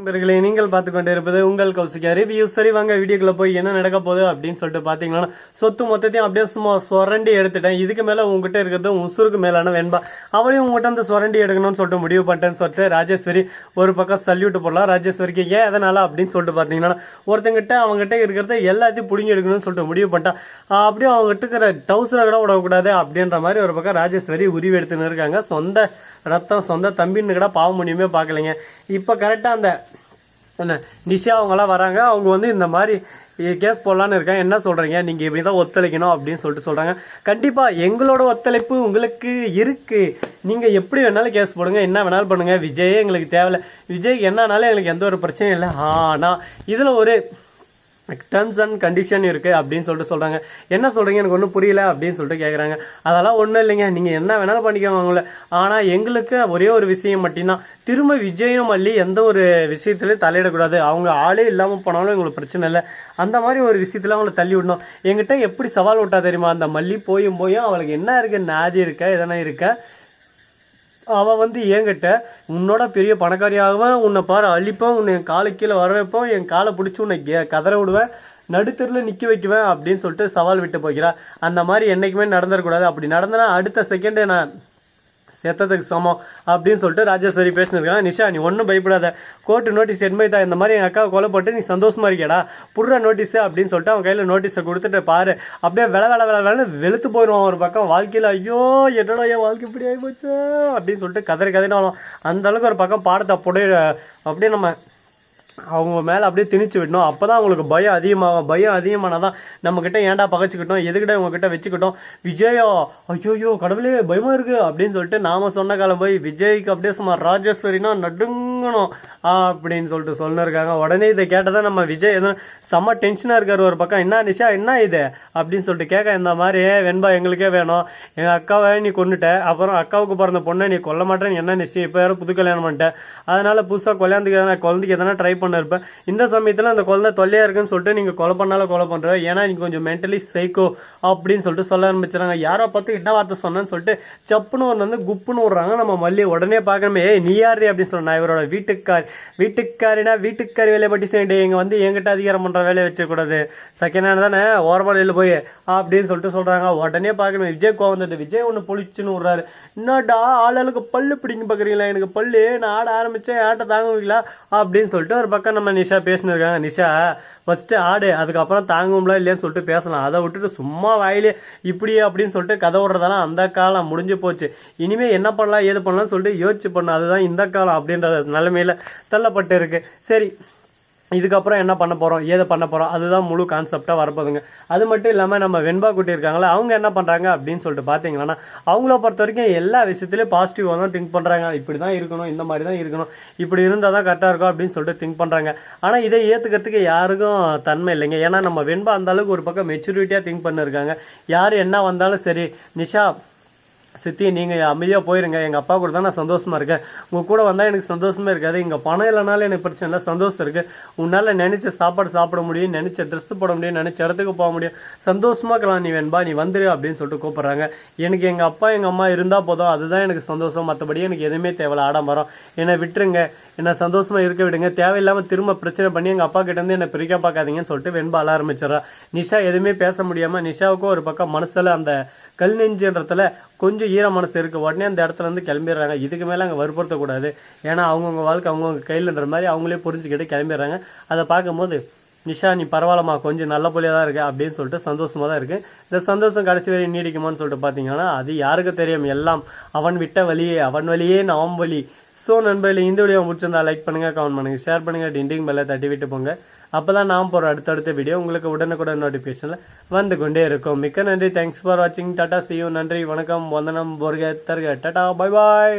நண்பர்களே நீங்கள் பார்த்து கொண்டு இருப்பது உங்கள் கௌசிகா ரிவ்யூ சரி வாங்க வீடியோக்குள்ள போய் என்ன நடக்க போகுது அப்படின்னு சொல்லிட்டு பாத்தீங்கன்னா சொத்து மொத்தத்தையும் அப்படியே சும்மா சுரண்டி எடுத்துட்டேன். இதுக்கு மேல உங்ககிட்ட இருக்கிறது உசுருக்கு மேலான வெண்பா. அவளையும் உங்ககிட்ட வந்து சுரண்டி எடுக்கணும்னு சொல்லிட்டு முடிவு பண்ணிட்டேன்னு சொல்லிட்டு ராஜேஸ்வரி ஒரு பக்கம் சல்யூட் போடலாம். ராஜேஸ்வரிக்கு ஏன் எதனால அப்படின்னு சொல்லிட்டு பாத்தீங்கன்னா ஒருத்தங்கிட்ட அவங்ககிட்ட இருக்கிறத எல்லாத்தையும் பிடிங்கி எடுக்கணும்னு சொல்லிட்டு முடிவு பண்ணிட்டான். அப்படியே அவங்ககிட்ட இருக்கிற டவுசரை கூட விடக்கூடாது அப்படின்ற மாதிரி ஒரு பக்கம் ராஜேஸ்வரி உரிவு எடுத்துன்னு இருக்காங்க. சொந்த ரத்தம் சொந்த தம்பின்னு கூட பாவ முடியுமே பார்க்கலைங்க. இப்போ கரெக்டாக அந்த என்ன நிஷா அவங்களாம் வராங்க அவங்க வந்து இந்த மாதிரி கேஸ் போடலான்னு இருக்கேன் என்ன சொல்கிறீங்க நீங்கள் இப்படி தான் ஒத்துழைக்கணும் அப்படின்னு சொல்லிட்டு சொல்கிறாங்க கண்டிப்பாக எங்களோட ஒத்துழைப்பு உங்களுக்கு இருக்குது நீங்கள் எப்படி வேணாலும் கேஸ் போடுங்க. என்ன வேணாலும் பண்ணுங்கள் விஜயே எங்களுக்கு தேவையில்லை. விஜய்க்கு என்னன்னாலும் எங்களுக்கு எந்த ஒரு பிரச்சனையும் இல்லை. ஆனால் இதில் ஒரு டர்ம்ஸ் அண்ட் கண்டிஷன் இருக்குது அப்படின்னு சொல்லிட்டு சொல்கிறாங்க என்ன சொல்கிறீங்க எனக்கு ஒன்றும் புரியல அப்படின்னு சொல்லிட்டு கேட்குறாங்க அதெல்லாம் ஒன்றும் இல்லைங்க. நீங்கள் என்ன வேணாலும் பண்ணிக்கோங்க அவங்கள. ஆனால் எங்களுக்கு ஒரே ஒரு விஷயம் மட்டும்தான். திரும்ப விஜயம் மல்லி எந்த ஒரு விஷயத்துலையும் தலையிடக்கூடாது. அவங்க ஆளே இல்லாமல் போனாலும் எங்களுக்கு பிரச்சனை இல்லை. அந்த மாதிரி ஒரு விஷயத்தில் அவங்கள தள்ளி விடணும். எங்கிட்ட எப்படி சவால் விட்டா தெரியுமா? அந்த மல்லி போயும் போயும் அவளுக்கு என்ன இருக்குது நாதி இருக்க? எதனா இருக்க? அவன் வந்து என்கிட்ட உன்னோட பெரிய பணக்காரியாகவும் உன்னை பாரு அழிப்பேன் உன்னை என் கீழே வர வைப்போம் என் காலை பிடிச்சி உன்னை கே- கதற விடுவேன் நடுத்தரில் நிற்க வைக்குவேன் அப்படின்னு சொல்லிட்டு சவால் விட்டு போகிறா அந்த மாதிரி என்றைக்குமே நடந்துடக்கூடாது அப்படி நடந்தனா அடுத்த செகண்டே நான் செத்ததுக்கு சமம் அப்படின்னு சொல்லிட்டு ராஜேஸ்வரி பேசினிருக்காங்க. நிஷா நீ ஒன்றும் பயப்படாத. கோர்ட்டு நோட்டீஸ் என்மைதா இந்த மாதிரி எங்கள் அக்காவை கொலை போட்டு நீ சந்தோஷமா இருக்கேடா புடுற நோட்டீஸ் அப்படின்னு சொல்லிட்டு அவன் கையில் நோட்டீஸை கொடுத்துட்டு பாரு. அப்படியே வில வில வில விலன்னு வெளுத்து போயிடுவான் ஒரு பக்கம். வாழ்க்கையில் ஐயோ என்னடா என் வாழ்க்கை இப்படி ஆகி போச்சு? அப்படின்னு சொல்லிட்டு கதறி கதறினாலும் அந்த அளவுக்கு ஒரு பக்கம் பாடத்தை புடைய அப்படியே நம்ம அவங்க மேலே அப்படியே திணிச்சு விடணும். அப்போ தான் அவங்களுக்கு பயம் அதிகமாகும். பயம் அதிகமானதான் நம்மக்கிட்ட ஏன்டா பகைச்சிக்கிட்டோம்? எதுக்கிட்ட உங்ககிட்ட வச்சுக்கிட்டோம்? விஜயோ ஐயோயோ கடவுளே பயமாக இருக்கு அப்படின்னு சொல்லிட்டு நாம சொன்ன காலம் போய் விஜய்க்கு அப்படியே சும்மா ராஜேஸ்வரினா நடுங்கணும். அப்படின்னு சொல்லிட்டு சொல்லிருக்காங்க. உடனே இதை கேட்டதான் நம்ம விஜய் எதுவும் செம்ம டென்ஷனாக இருக்கார் ஒரு பக்கம். என்ன நிஷா என்ன இது? அப்படின்னு சொல்லிட்டு கேட்க இந்த மாதிரி வெண்பா எங்களுக்கே வேணும். எங்கள் அக்காவை நீ கொண்டுட்ட அப்புறம் அக்காவுக்கு பிறந்த பொண்ணை நீ கொல்ல மாட்டேன்னு என்ன நிச்சயம் இப்போ யாரும் புது கல்யாணம் பண்ணிட்டேன் அதனால புதுசாக கல்யாணத்துக்கு எதனா குழந்தைக்கு எதனா ட்ரை பண்ணிருப்பேன் இந்த சமயத்தில் அந்த குழந்தை தொல்லையாக இருக்குன்னு சொல்லிட்டு நீங்கள் கொலை பண்ணாலும் கொலை பண்ணுறேன் ஏன்னா நீ கொஞ்சம் மென்டலி சைக்கோ அப்படின்னு சொல்லிட்டு சொல்ல ஆரம்பிச்சிடறாங்க. யாரோ பார்த்து என்ன வார்த்தை சொன்னேன்னு சொல்லிட்டு சப்புன்னு ஒன்று வந்து குப்புன்னு விடுறாங்க. நம்ம மல்லி உடனே பார்க்கணுமே ஏய் நீ யாரு அப்படின்னு சொன்ன நான் இவரோட வீட்டுக்கார். வீட்டுக்காரினா வீட்டுக்காரி வேலையை பற்றி செய்யணும் இங்கே வந்து எங்கிட்ட அதிகாரம் பண்ணுற வேலையை வச்சக்கூடாது செகண்ட் ஹேண்ட் தானே ஓரமலையில் போய் அப்படின்னு சொல்லிட்டு சொல்கிறாங்க உடனே பார்க்கணும். விஜய் கோவம் வந்தது விஜய் ஒன்று பொழிச்சுன்னு விட்றாரு. என்னடா ஆளுக்கு பல்லு பிடிங்க பார்க்குறீங்களா எனக்கு பல்லு நான் ஆட ஆரம்பித்தேன் ஆட்ட தாங்குவீங்களா? அப்படின்னு சொல்லிட்டு ஒரு பக்கம் நம்ம நிஷா பேசினிருக்காங்க நிஷா ஃபஸ்ட்டு ஆடு அதுக்கப்புறம் தாங்கும்ல இல்லையான்னு சொல்லிட்டு பேசலாம். அதை விட்டுட்டு சும்மா வாயிலே இப்படி அப்படின்னு சொல்லிட்டு கதை விடுறதெல்லாம் அந்த காலம் முடிஞ்சு போச்சு. இனிமேல் என்ன பண்ணலாம் ஏது பண்ணலாம்னு சொல்லிட்டு யோசிச்சு பண்ண அதுதான் இந்த காலம் அப்படின்ற நிலைமையில தள்ளப்பட்டு இருக்கு. சரி இதுக்கப்புறம் என்ன பண்ண போகிறோம் ஏதை பண்ண போகிறோம் அதுதான் முழு கான்செப்டாக வரப்போகுதுங்க. அது மட்டும் இல்லாமல் நம்ம வெண்பா குட்டி இருக்காங்களா அவங்க என்ன பண்ணுறாங்க அப்படின்னு சொல்லிட்டு பார்த்தீங்கன்னா அவங்கள பொறுத்த வரைக்கும் எல்லா விஷயத்துலையும் பாசிட்டிவாக தான் திங்க் பண்ணுறாங்க இப்படி தான் இருக்கணும் இந்த மாதிரி தான் இருக்கணும். இப்படி இருந்தால் தான் கரெக்டாக இருக்கும் அப்படின்னு சொல்லிட்டு திங்க் பண்ணுறாங்க ஆனால் இதை ஏற்றுக்கிறதுக்கு யாருக்கும் தன்மை இல்லைங்க. ஏன்னா நம்ம வெண்பா அந்த அளவுக்கு ஒரு பக்கம் மெச்சூரிட்டியாக திங்க் பண்ணிருக்காங்க. யார் என்ன வந்தாலும் சரி நிஷா சித்தி நீங்கள் அமைதியாக போயிருங்க. எங்கள் அப்பா கூட தான் நான் சந்தோஷமாக இருக்கேன். உங்கள் கூட வந்தால் எனக்கு சந்தோஷமே இருக்காது. இங்கே பணம் இல்லைனாலும் எனக்கு பிரச்சனை இல்லை. சந்தோஷம் இருக்குது உன்னால் நினச்ச சாப்பாடு சாப்பிட முடியும் நினச்ச ட்ரெஸ் போட முடியும் நினைச்ச இடத்துக்கு போக முடியும். சந்தோஷமா இருக்கலாம். நீ வேண்பா நீ வந்துரு அப்படின்னு சொல்லிட்டு கூப்பிட்றாங்க. எனக்கு எங்கள் அப்பா எங்கள் அம்மா இருந்தால் போதும். அதுதான் எனக்கு சந்தோஷம். மற்றபடி எனக்கு எதுவுமே தேவையில்ல. ஆடம்பரம் என்னை விட்டுருங்க. என்னை சந்தோஷமாக இருக்க விடுங்க. தேவையில்லாமல் திரும்ப பிரச்சனை பண்ணி எங்கள் அப்பா கிட்டேருந்து என்னை பிரிக்க பார்க்காதீங்கன்னு சொல்லிட்டு வெண்பா அழ ஆரம்பிச்சிடறா. நிஷா எதுவுமே பேச முடியாமல் நிஷாவுக்கும் ஒரு பக்கம் மனசில் அந்த கல் நெஞ்சுன்றதுல கொஞ்சம் ஈர மனசு இருக்கு. உடனே அந்த இடத்துல இருந்து கிளம்பிடுறாங்க. இதுக்கு மேலே அங்கே வற்புறுத்தக்கூடாது ஏன்னா அவங்கவுங்க வாழ்க்கை அவங்கவுங்க கையிலன்ற மாதிரி அவங்களே புரிஞ்சுக்கிட்டு கிளம்பிடுறாங்க. அதை பார்க்கும்போது நிஷா நீ பரவாயில்லம்மா கொஞ்சம் நல்ல போலியாக தான் இருக்கு அப்படின்னு சொல்லிட்டு சந்தோஷமாக தான் இருக்கு. இந்த சந்தோஷம் கடைசி வரை நீடிக்குமான்னு சொல்லிட்டு பார்த்தீங்கன்னா அது யாருக்கு தெரியும்? எல்லாம் அவன் விட்ட வழியே அவன் வழியே நாம் வழி. ஸோ நண்பர்கள் இந்த வீடியோ முடிச்சிருந்தா லைக் பண்ணுங்க கமெண்ட் பண்ணுங்க ஷேர் பண்ணுங்கள் டிண்டிங் பெல்ல தட்டி விட்டு போங்க. அப்பதான் நாம் போகிற அடுத்தடுத்த வீடியோ உங்களுக்கு உடனுக்குடன் நோட்டிஃபிகேஷனில் வந்து கொண்டே இருக்கும். மிக்க நன்றி தேங்க்ஸ் ஃபார் வாட்சிங் டாட்டா சியூ நன்றி வணக்கம். வந்தனம் போர்கே தருக. டாட்டா பாய் பாய்